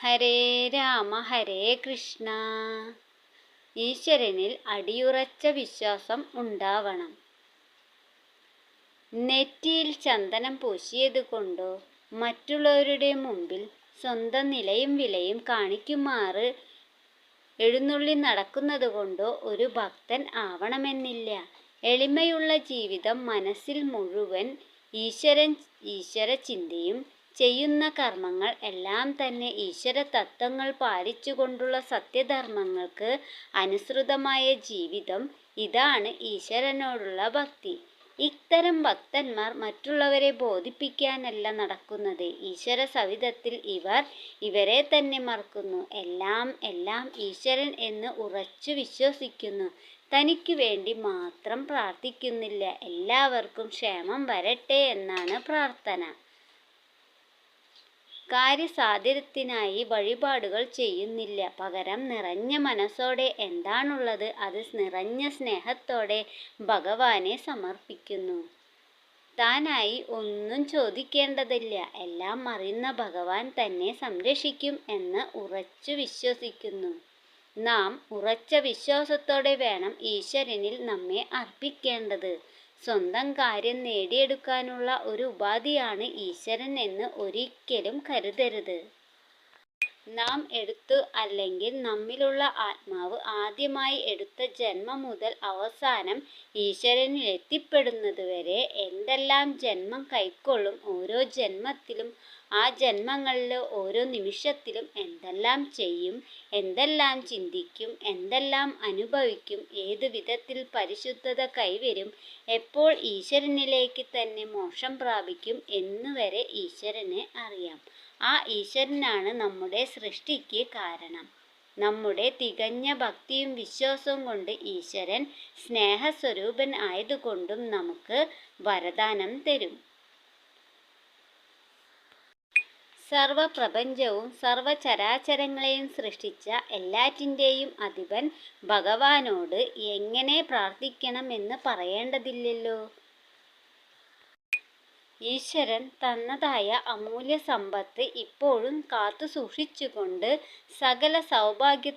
ഹരേ രാമ ഹരേ കൃഷ്ണ. ഈശ്വരനിൽ അടിയുറച്ച വിശ്വാസം ഉണ്ടാവണം. നെറ്റിയിൽ ചന്ദനം പൂശിയതുകൊണ്ടോ മറ്റുള്ളവരുടെ മുമ്പിൽ സ്വന്തം നിലയും വിലയും കാണിക്കുമാറ് എഴുന്നള്ളി നടക്കുന്നതുകൊണ്ടോ ഒരു ഭക്തൻ ആവണമെന്നില്ല. എളിമയുള്ള ജീവിതം മനസ്സിൽ മുഴുവൻ ഈശ്വരൻ ഈശ്വര ചിന്തയും ചെയ്യുന്ന കർമ്മങ്ങൾ എല്ലാം തന്നെ ഈശ്വര തത്വങ്ങൾ പാലിച്ചുകൊണ്ടുള്ള സത്യധർമ്മങ്ങൾക്ക് അനുസൃതമായ ജീവിതം ഇതാണ് ഈശ്വരനോടുള്ള ഭക്തി. ഇത്തരം ഭക്തന്മാർ മറ്റുള്ളവരെ ബോധിപ്പിക്കാനല്ല നടക്കുന്നത്. ഈശ്വര സവിധത്തിൽ ഇവർ ഇവരെ തന്നെ മറക്കുന്നു. എല്ലാം എല്ലാം ഈശ്വരൻ എന്ന് ഉറച്ചു വിശ്വസിക്കുന്നു. തനിക്ക് വേണ്ടി മാത്രം പ്രാർത്ഥിക്കുന്നില്ല. എല്ലാവർക്കും ക്ഷേമം വരട്ടെ എന്നാണ് പ്രാർത്ഥന. കാര്യസാധ്യത്തിനായി വഴിപാടുകൾ ചെയ്യുന്നില്ല. പകരം നിറഞ്ഞ മനസ്സോടെ എന്താണുള്ളത്? അത് നിറഞ്ഞ സ്നേഹത്തോടെ ഭഗവാനെ സമർപ്പിക്കുന്നു. താനായി ഒന്നും ചോദിക്കേണ്ടതില്ല. എല്ലാം അറിയുന്ന ഭഗവാൻ തന്നെ സംരക്ഷിക്കും എന്ന് ഉറച്ചു വിശ്വസിക്കുന്നു. നാം ഉറച്ച വിശ്വാസത്തോടെ വേണം ഈശ്വരനിൽ നമ്മെ അർപ്പിക്കേണ്ടത്. സ്വന്തം കാര്യം നേടിയെടുക്കാനുള്ള ഒരു ഉപാധിയാണ് ഈശ്വരൻ എന്ന് ഒരിക്കലും കരുതരുത്. നാം എടുത്തു അല്ലെങ്കിൽ നമ്മിലുള്ള ആത്മാവ് ആദ്യമായി എടുത്ത ജന്മം മുതൽ അവസാനം ഈശ്വരനിൽ എത്തിപ്പെടുന്നത് വരെ എന്തെല്ലാം ജന്മം കൈക്കൊള്ളും ഓരോ ജന്മത്തിലും ആ ജന്മങ്ങളിലെ ഓരോ നിമിഷത്തിലും എന്തെല്ലാം ചെയ്യും എന്തെല്ലാം ചിന്തിക്കും എന്തെല്ലാം അനുഭവിക്കും ഏതു വിധത്തിൽ പരിശുദ്ധത കൈവരും എപ്പോൾ ഈശ്വരനിലേക്ക് തന്നെ മോക്ഷം പ്രാപിക്കും എന്നുവരെ ഈശ്വരനെ അറിയാം. ആ ഈശ്വരനാണ് നമ്മുടെ സൃഷ്ടിക്ക് കാരണം. നമ്മുടെ തികഞ്ഞ ഭക്തിയും വിശ്വാസവും കൊണ്ട് ഈശ്വരൻ സ്നേഹസ്വരൂപൻ ആയതുകൊണ്ടും നമുക്ക് വരദാനം തരും. സർവപ്രപഞ്ചവും സർവചരാചരങ്ങളെയും സൃഷ്ടിച്ച എല്ലാറ്റിന്റെയും അധിപൻ ഭഗവാനോട് എങ്ങനെ പ്രാർത്ഥിക്കണമെന്ന് പറയേണ്ടതില്ലല്ലോ? ഈശ്വരൻ തന്നതായ അമൂല്യ സമ്പത്ത് ഇപ്പോഴും കാത്തു സൂക്ഷിച്ചുകൊണ്ട് സകല സൗഭാഗ്യ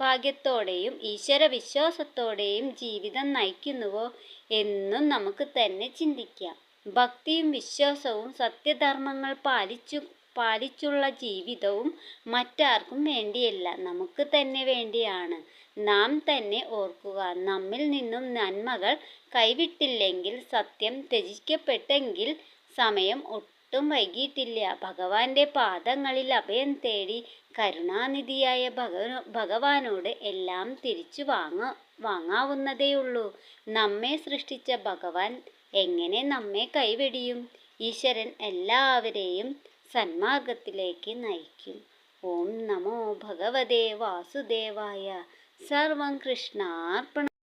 ഭാഗ്യത്തോടെയും ഈശ്വര വിശ്വാസത്തോടെയും ജീവിതം നയിക്കുന്നുവോ എന്നും നമുക്ക് തന്നെ ചിന്തിക്കാം. ഭക്തിയും വിശ്വാസവും സത്യധർമ്മങ്ങൾ പാലിച്ചു പാലിച്ചുള്ള ജീവിതവും മറ്റാർക്കും വേണ്ടിയല്ല നമുക്ക് തന്നെ വേണ്ടിയാണ്. നാം തന്നെ ഓർക്കുക നമ്മിൽ നിന്നും നന്മകൾ കൈവിട്ടില്ലെങ്കിൽ സത്യം ത്യജിക്കപ്പെട്ടെങ്കിൽ സമയം ഒട്ടും വൈകിയിട്ടില്ല. ഭഗവാന്റെ പാദങ്ങളിൽ അഭയം തേടി കരുണാനിധിയായ ഭഗ ഭഗവാനോട് എല്ലാം തിരിച്ചു വാങ്ങ വാങ്ങാവുന്നതേയുള്ളൂ. നമ്മെ സൃഷ്ടിച്ച ഭഗവാൻ എങ്ങനെ നമ്മെ കൈവെടിയും? ഈശ്വരൻ എല്ലാവരെയും സന്മാർഗത്തിലേക്ക് നയിക്കും. ഓം നമോ ഭഗവതേ വാസുദേവായ. സർവം കൃഷ്ണാർപ്പണ